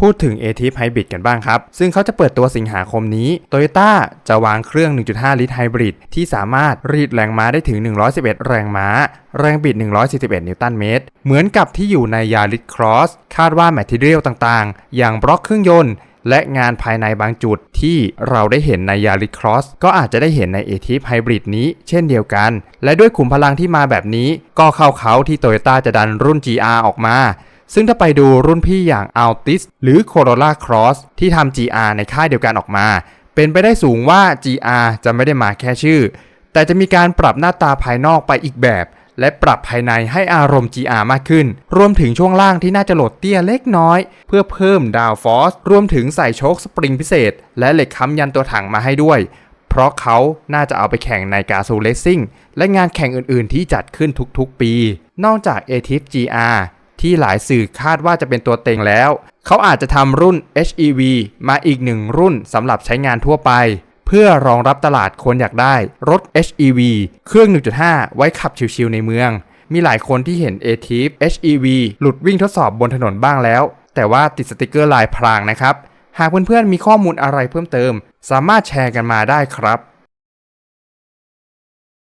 พูดถึง a t i p Hybrid กันบ้างครับ ซึ่งเขาจะเปิดตัวสิงหาคมนี้ Toyota จะวางเครื่อง 1.5 ลิตรไฮบริดที่สามารถรีดแรงม้าได้ถึง 111 แรงม้า แรงบิด 141 นิวตันเมตร เหมือนกับที่อยู่ในยาริสครอสคาดว่าแมทเทียลต่างๆ อย่างบล็อกเครื่องยนต์และงานภายในบางจุดที่เราได้เห็นในยาริสครอสก็อาจจะได้เห็นใน a t i p Hybrid นี้เช่นเดียวกัน และด้วยขุมพลังที่มาแบบนี้ ก็เข้าเขาที่ Toyota จะดันรุ่น GR ออกมา ซึ่งถ้าไปดูรุ่นพี่อย่าง Altis หรือ Corolla Cross ที่ทำ GR ในค่ายเดียวกันออกมา เป็นไปได้สูงว่า GR จะไม่ได้มาแค่ชื่อ แต่จะมีการปรับหน้าตาภายนอกไปอีกแบบ และปรับภายในให้อารมณ์ GR มากขึ้น รวมถึงช่วงล่างที่น่าจะโหลดเตี้ยเล็กน้อย เพื่อเพิ่มดาวฟอสรวมถึงใส่โชคสปริงพิเศษ และเหล็กค้ำยันตัวถังมาให้ด้วยเพราะเขาน่าจะเอาไปแข่งในกาซูเลสซิ่งและงานแข่งอื่นๆ ที่จัดขึ้นทุกๆปี นอกจาก a t i f GR ที่หลายสื่อคาดว่าจะเป็นตัวเต็งแล้ว เขาอาจจะทำรุ่น HEV มาอีกหนึ่งรุ่นสำหรับใช้งานทั่วไป เพื่อรองรับตลาดคนอยากได้รถ HEV เครื่อง 1.5 ไว้ขับชิวๆในเมือง มีหลายคนที่เห็น a t i f HEV หลุดวิ่งทดสอบบนถนนบ้างแล้ว แต่ว่าติดสติกเกอร์ลายพรางนะครับ หากเพื่อนๆมีข้อมูลอะไรเพิ่มเติม สามารถแชร์กันมาได้ครับ